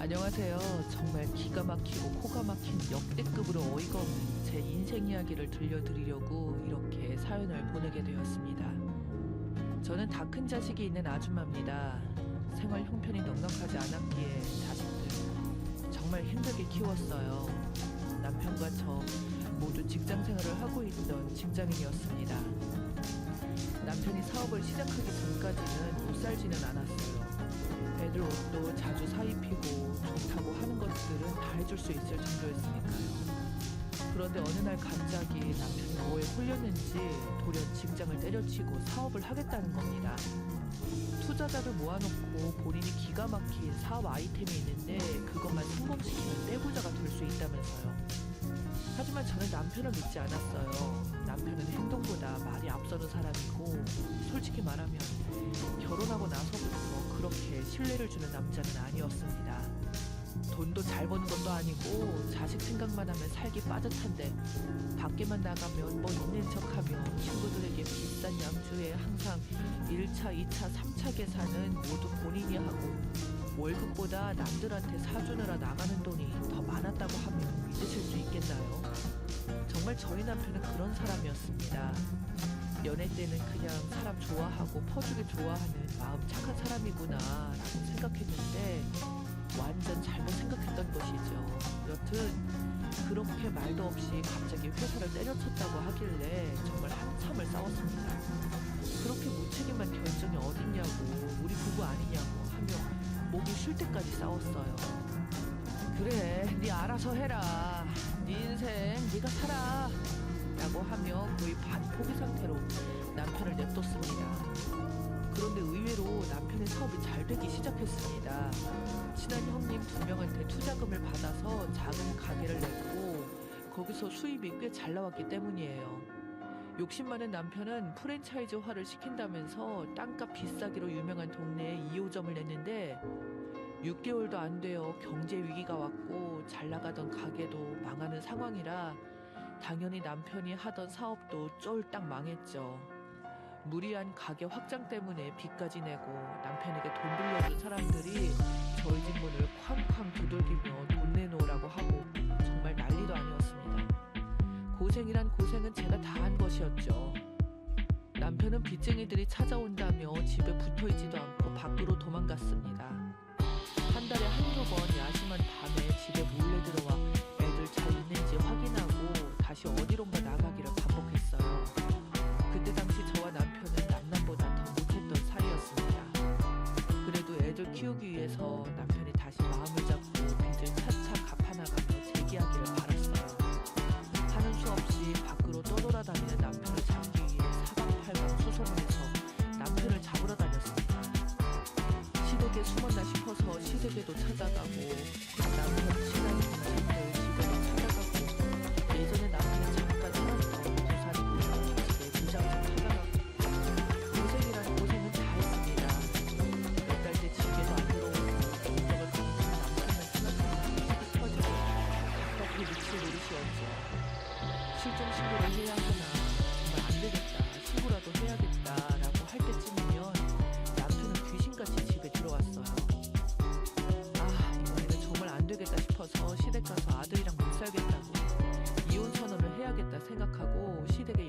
안녕하세요. 정말 기가 막히고 코가 막힌 역대급으로 어이가 없는 제 인생 이야기를 들려드리려고 이렇게 사연을 보내게 되었습니다. 저는 다 큰 자식이 있는 아줌마입니다. 생활 형편이 넉넉하지 않았기에 자식들 정말 힘들게 키웠어요. 남편과 저 모두 직장 생활을 하고 있던 직장인이었습니다. 남편이 사업을 시작하기 전까지는 못 살지는 않았어요. 애들 옷도 자주 사입히고 좋다고 하는 것들은 다 해줄 수 있을 정도였으니까요. 그런데 어느 날 갑자기 남편이 뭐에 홀렸는지 돌연 직장을 때려치고 사업을 하겠다는 겁니다. 투자자를 모아놓고 본인이 기가 막힌 사업 아이템이 있는데 그것만 성공시키면 떼부자가 될 수 있다면서요. 하지만 저는 남편을 믿지 않았어요. 남편은 행동보다 말이 앞서는 사람이고 솔직히 말하면 결혼하고 나서부터 그렇게 신뢰를 주는 남자는 아니었습니다. 돈도 잘 버는 것도 아니고 자식 생각만 하면 살기 빠듯한데 밖에만 나가면 뭐 있는 척하며 친구들에게 비싼 양주에 항상 1차, 2차, 3차 계산은 모두 본인이 하고 월급보다 남들한테 사주느라 나가는 돈이 더 많았다고 하면 믿으실 수 있겠나요? 정말 저희 남편은 그런 사람이었습니다. 연애 때는 그냥 사람 좋아하고 퍼주기 좋아하는 마음 착한 사람이구나 라고 생각했는데 완전 잘못 생각했던 것이죠. 여튼 그렇게 말도 없이 갑자기 회사를 때려쳤다고 하길래 정말 한참을 싸웠습니다. 그렇게 무책임한 결정이 어딨냐고 우리 부부 아니냐고 하며 목이 쉴 때까지 싸웠어요. 그래, 네 알아서 해라. 네 인생 네가 살아. 라고 하며 거의 반포기 상태로 남편을 냅뒀습니다. 그런데 의외로 남편의 사업이 잘 되기 시작했습니다. 친한 형님 두 명한테 투자금을 받아서 작은 가게를 냈고 거기서 수입이 꽤 잘 나왔기 때문이에요. 욕심 많은 남편은 프랜차이즈화를 시킨다면서 땅값 비싸기로 유명한 동네에 2호점을 냈는데 6개월도 안 되어 경제 위기가 왔고 잘 나가던 가게도 망하는 상황이라 당연히 남편이 하던 사업도 쫄딱 망했죠. 무리한 가게 확장 때문에 빚까지 내고 남편에게 돈 빌려준 사람들이 저희 집 문을 쾅쾅 두들기며 돈 내놓으라고 하고 정말 난리도 아니었습니다. 고생이란 고생은 제가 다 한 것이었죠. 남편은 빚쟁이들이 찾아온다며 집에 붙어 있지도 않고 해야구나 정말 안 되겠다 신고라도 해야겠다라고 할 때쯤이면 남편은 귀신같이 집에 들어왔어요. 아 이번에는 정말 안 되겠다 싶어서 시댁 가서 아들이랑 못 살겠다고 이혼 선언을 해야겠다 생각하고 시댁에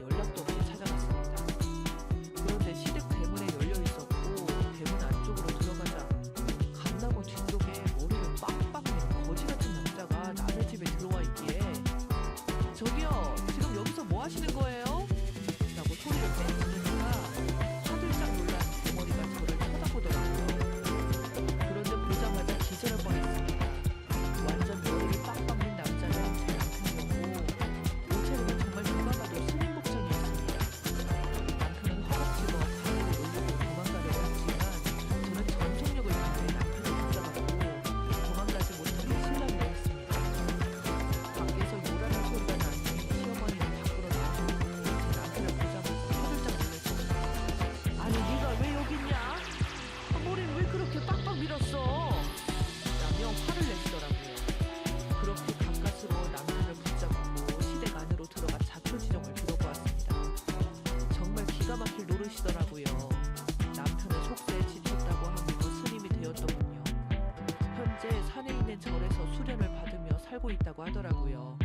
살고 있다고 하더라고요.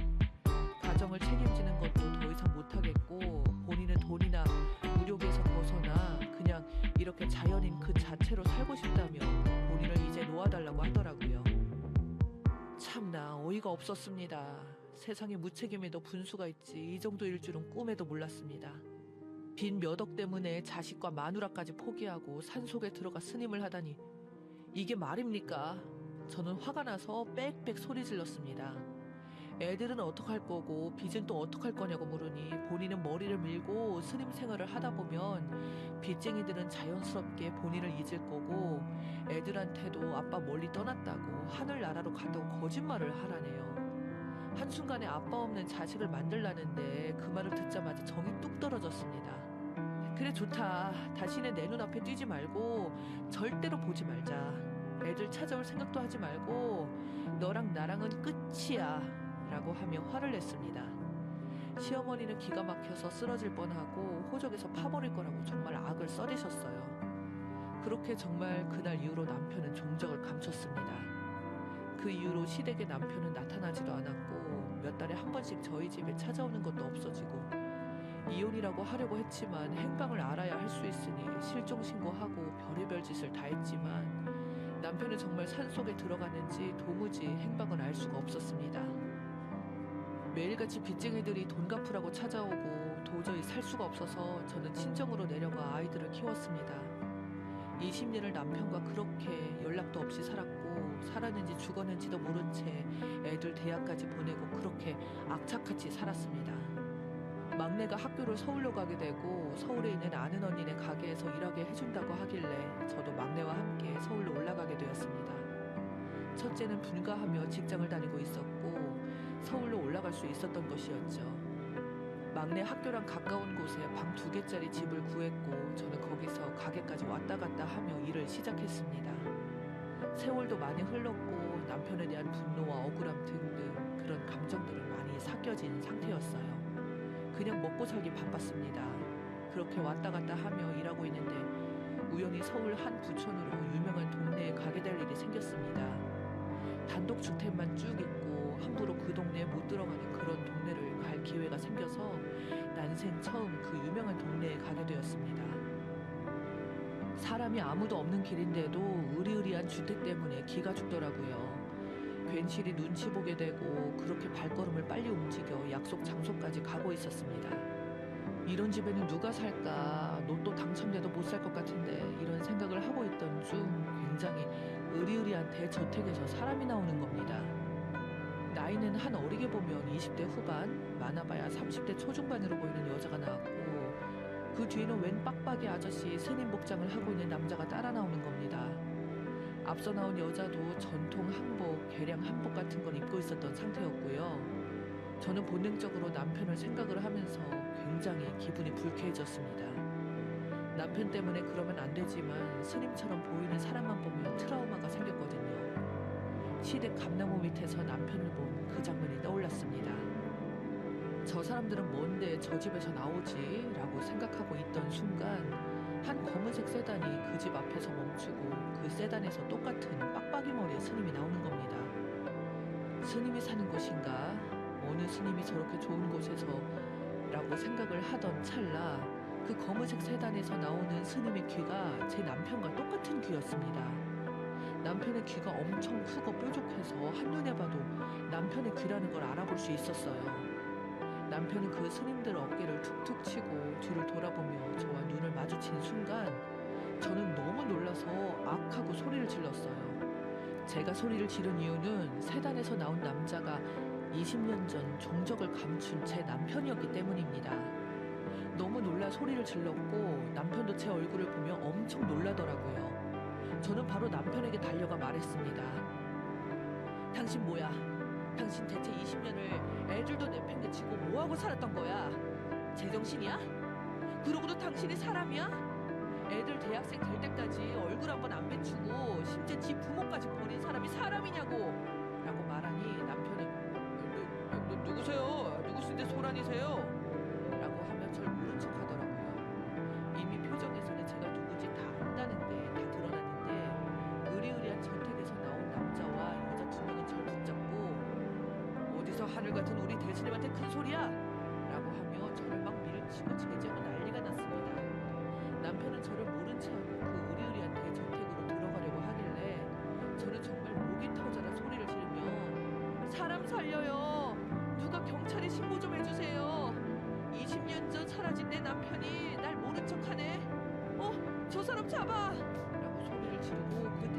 가정을 책임지는 것도 더 이상 못하겠고 본인은 돈이나 무력에서 벗어나 그냥 이렇게 자연인 그 자체로 살고 싶다며 본인을 이제 놓아달라고 하더라고요. 참나 어이가 없었습니다. 세상에 무책임에도 분수가 있지 이 정도일 줄은 꿈에도 몰랐습니다. 빈 몇 억 때문에 자식과 마누라까지 포기하고 산속에 들어가 스님을 하다니 이게 말입니까? 저는 화가 나서 빽빽 소리 질렀습니다. 애들은 어떡할 거고 빚은 또 어떡할 거냐고 물으니 본인은 머리를 밀고 스님 생활을 하다 보면 빚쟁이들은 자연스럽게 본인을 잊을 거고 애들한테도 아빠 멀리 떠났다고 하늘나라로 간다고 거짓말을 하라네요. 한순간에 아빠 없는 자식을 만들라는데 그 말을 듣자마자 정이 뚝 떨어졌습니다. 그래 좋다. 다시는 내 눈앞에 뛰지 말고 절대로 보지 말자. 애들 찾아올 생각도 하지 말고 너랑 나랑은 끝이야. 라고 하며 화를 냈습니다. 시어머니는 기가 막혀서 쓰러질 뻔하고 호적에서 파버릴 거라고 정말 악을 써대셨어요. 그렇게 정말 그날 이후로 남편은 종적을 감췄습니다. 그 이후로 시댁에 남편은 나타나지도 않았고 몇 달에 한 번씩 저희 집에 찾아오는 것도 없어지고 이혼이라고 하려고 했지만 행방을 알아야 할 수 있으니 실종 신고하고 별의별 짓을 다 했지만 남편은 정말 산속에 들어갔는지 도무지 행방을 알 수가 없었습니다. 매일같이 빚쟁이들이 돈 갚으라고 찾아오고 도저히 살 수가 없어서 저는 친정으로 내려가 아이들을 키웠습니다. 20년을 남편과 그렇게 연락도 없이 살았고 살았는지 죽었는지도 모른 채 애들 대학까지 보내고 그렇게 악착같이 살았습니다. 막내가 학교를 서울로 가게 되고 서울에 있는 아는 언니네 가게에서 일하게 해준다고 하길래 저도 막내와 함께 서울로 올라가게 되었습니다. 첫째는 분가하며 직장을 다니고 있었고 서울로 올라갈 수 있었던 것이었죠. 막내 학교랑 가까운 곳에 방 두 개짜리 집을 구했고 저는 거기서 가게까지 왔다 갔다 하며 일을 시작했습니다. 세월도 많이 흘렀고 남편에 대한 분노와 억울함 등등 그런 감정들은 많이 삭혀진 상태였어요. 그냥 먹고 살기 바빴습니다. 그렇게 왔다 갔다 하며 일하고 있는데 우연히 서울 한 부촌으로 유명한 동네에 가게 될 일이 생겼습니다. 단독 주택만 쭉 있고 함부로 그 동네에 못 들어가는 그런 동네를 갈 기회가 생겨서 난생 처음 그 유명한 동네에 가게 되었습니다. 사람이 아무도 없는 길인데도 으리으리한 주택 때문에 기가 죽더라고요. 괜시리 눈치 보게 되고 그렇게 발걸음을 빨리 움직여 약속 장소까지 가고 있었습니다. 이런 집에는 누가 살까? 로또 당첨돼도 못 살 것 같은데 이런 생각을 하고 있던 중 굉장히 으리으리한 대저택에서 사람이 나오는 겁니다. 나이는 한 어리게 보면 20대 후반, 많아봐야 30대 초중반으로 보이는 여자가 나왔고 그 뒤에는 웬 빡빡이 아저씨 스님 복장을 하고 있는 남자가 따라 나오는 겁니다. 앞서 나온 여자도 전통 한복, 개량 한복 같은 걸 입고 있었던 상태였고요. 저는 본능적으로 남편을 생각을 하면서 굉장히 기분이 불쾌해졌습니다. 남편 때문에 그러면 안 되지만 스님처럼 보이는 사람만 보면 트라우마가 생겼거든요. 시댁 감나무 밑에서 남편을 본 그 장면이 떠올랐습니다. 저 사람들은 뭔데 저 집에서 나오지? 라고 생각하고 있던 순간 한 검은색 세단이 그 집 앞에서 멈추고 그 세단에서 똑같은 빡빡이 머리의 스님이 나오는 겁니다. 스님이 사는 곳인가? 어느 스님이 저렇게 좋은 곳에서 라고 생각을 하던 찰나 그 검은색 세단에서 나오는 스님의 귀가 제 남편과 똑같은 귀였습니다. 남편의 귀가 엄청 크고 뾰족해서 한눈에 봐도 남편의 귀라는 걸 알아볼 수 있었어요. 남편은 그 스님들 어깨를 툭툭 치고 뒤를 돌아보며 저와 눈을 마주친 순간 저는 너무 놀라서 악하고 소리를 질렀어요. 제가 소리를 지른 이유는 세단에서 나온 남자가 20년 전 종적을 감춘 제 남편이었기 때문입니다. 너무 놀라 소리를 질렀고 남편도 제 얼굴을 보며 엄청 놀라더라고요. 저는 바로 남편에게 달려가 말했습니다. 당신 뭐야? 당신 대체 20년을 애들도 내팽개치고 뭐하고 살았던 거야? 제정신이야? 그러고도 당신이 사람이야? 애들 대학생 될 때까지 얼굴 한번 안 비추고 심지어 지 부모까지 버린 사람이 사람이냐고 라고 말하니 남편은 누, 누, 누구세요? 누구신데 소란이세요? 하늘 같은 우리 대스님한테 큰 소리야! 라고 하며 저를 막 밀치고 제재고 난리가 났습니다. 남편은 저를 모른 채 하고 그 의리의리한 대저택으로 들어가려고 하길래 저는 정말 목이 터져라 소리를 지르며 사람 살려요! 누가 경찰에 신고 좀 해주세요! 20년 전 사라진 내 남편이 날 모른 척하네! 어? 저 사람 잡아! 라고 소리를 지르고 그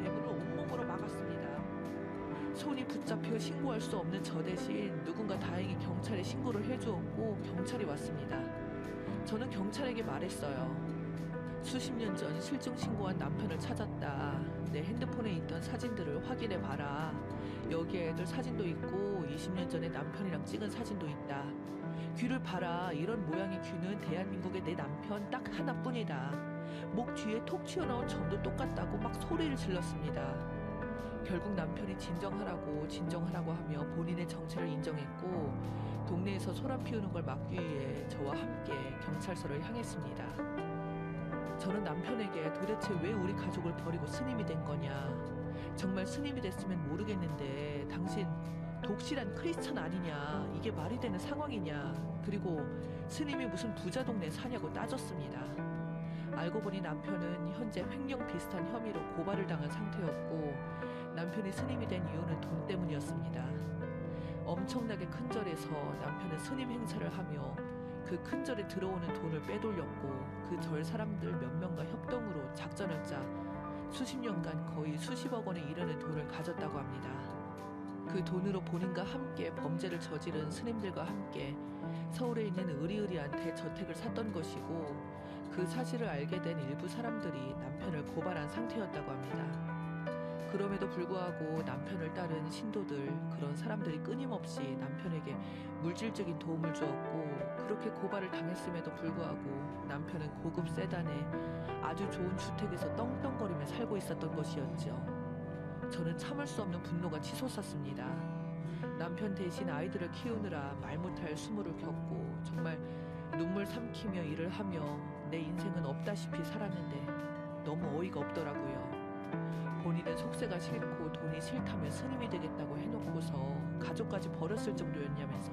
손이 붙잡혀 신고할 수 없는 저 대신 누군가 다행히 경찰에 신고를 해주었고 경찰이 왔습니다. 저는 경찰에게 말했어요. 수십 년 전 실종 신고한 남편을 찾았다. 내 핸드폰에 있던 사진들을 확인해 봐라. 여기에 애들 사진도 있고 20년 전에 남편이랑 찍은 사진도 있다. 귀를 봐라. 이런 모양의 귀는 대한민국의 내 남편 딱 하나뿐이다. 목 뒤에 톡 튀어나온 점도 똑같다고 막 소리를 질렀습니다. 결국 남편이 진정하라고 진정하라고 하며 본인의 정체를 인정했고 동네에서 소란 피우는 걸 막기 위해 저와 함께 경찰서를 향했습니다. 저는 남편에게 도대체 왜 우리 가족을 버리고 스님이 된 거냐 정말 스님이 됐으면 모르겠는데 당신 독실한 크리스천 아니냐 이게 말이 되는 상황이냐 그리고 스님이 무슨 부자 동네 사냐고 따졌습니다. 알고 보니 남편은 현재 횡령 비슷한 혐의로 고발을 당한 상태였고 남편이 스님이 된 이유는 돈 때문이었습니다. 엄청나게 큰 절에서 남편은 스님 행사를 하며 그 큰 절에 들어오는 돈을 빼돌렸고 그 절 사람들 몇 명과 협동으로 작전을 짜 수십 년간 거의 수십억 원에 이르는 돈을 가졌다고 합니다. 그 돈으로 본인과 함께 범죄를 저지른 스님들과 함께 서울에 있는 의리의리한 대저택을 샀던 것이고 그 사실을 알게 된 일부 사람들이 남편을 고발한 상태였다고 합니다. 그럼에도 불구하고 남편을 따른 신도들 그런 사람들이 끊임없이 남편에게 물질적인 도움을 주었고 그렇게 고발을 당했음에도 불구하고 남편은 고급 세단에 아주 좋은 주택에서 떵떵거리며 살고 있었던 것이었죠. 저는 참을 수 없는 분노가 치솟았습니다. 남편 대신 아이들을 키우느라 말 못할 수모를 겪고 정말 눈물 삼키며 일을 하며 내 인생은 없다시피 살았는데 너무 어이가 없더라고요. 본인은 속세가 싫고 돈이 싫다며 스님이 되겠다고 해놓고서 가족까지 버렸을 정도였냐면서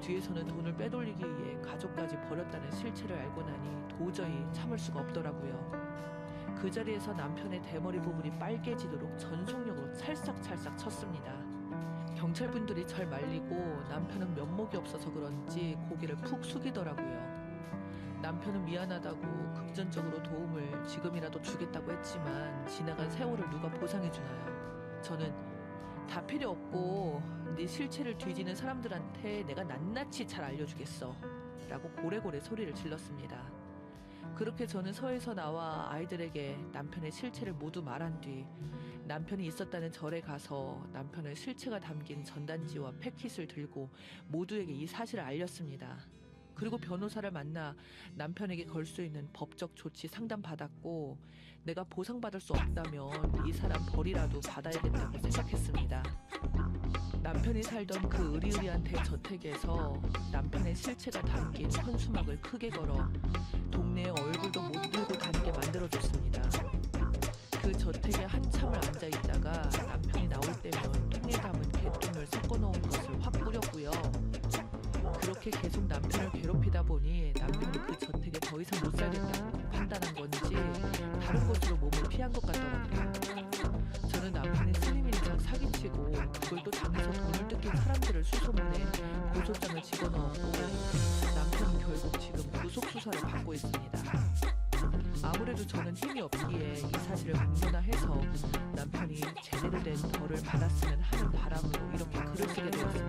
뒤에서는 돈을 빼돌리기 위해 가족까지 버렸다는 실체를 알고 나니 도저히 참을 수가 없더라고요. 그 자리에서 남편의 대머리 부분이 빨개지도록 전속력으로 찰싹찰싹 쳤습니다. 경찰분들이 절 말리고 남편은 면목이 없어서 그런지 고개를 푹 숙이더라고요. 남편은 미안하다고 금전적으로 도움을 지금이라도 주겠다고 했지만 지나간 세월을 누가 보상해 주나요? 저는 다 필요 없고 네 실체를 뒤지는 사람들한테 내가 낱낱이 잘 알려주겠어 라고 고래고래 소리를 질렀습니다. 그렇게 저는 서에서 나와 아이들에게 남편의 실체를 모두 말한 뒤 남편이 있었다는 절에 가서 남편의 실체가 담긴 전단지와 패킷을 들고 모두에게 이 사실을 알렸습니다. 그리고 변호사를 만나 남편에게 걸 수 있는 법적 조치 상담 받았고 내가 보상받을 수 없다면 이 사람 벌이라도 받아야겠다고 생각했습니다. 남편이 살던 그 의리의리한 대저택에서 남편의 실체가 담긴 현수막을 크게 걸어 동네에 얼굴도 못 들고 다니게 만들어줬습니다. 그 저택에 한참을 앉아 있다가 남편이 나올 때면 통에 담은 개똥을 섞어 놓은 것을 확 뿌렸고요. 그렇게 계속 남편을 괴롭히다 보니 남편이 그 저택에 더 이상 못 살겠다고 판단한 건지 다른 곳으로 몸을 피한 것 같더라고요. 저는 남편이 스님이랑 사기치고 그걸 또 당해서 돈을 뜯긴 사람들을 수소문해 고소장을 집어넣었고 남편은 결국 지금 구속 수사를 받고 있습니다. 아무래도 저는 힘이 없기에 이 사실을 공론화해서 남편이 제대로 된 벌을 받았으면 하는 바람으로 이렇게 글을 쓰게 되었습니다.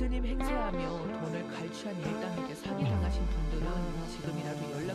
스님 행세하며 돈을 갈취한 일당에게 사기당하신 분들은 지금이라도 연락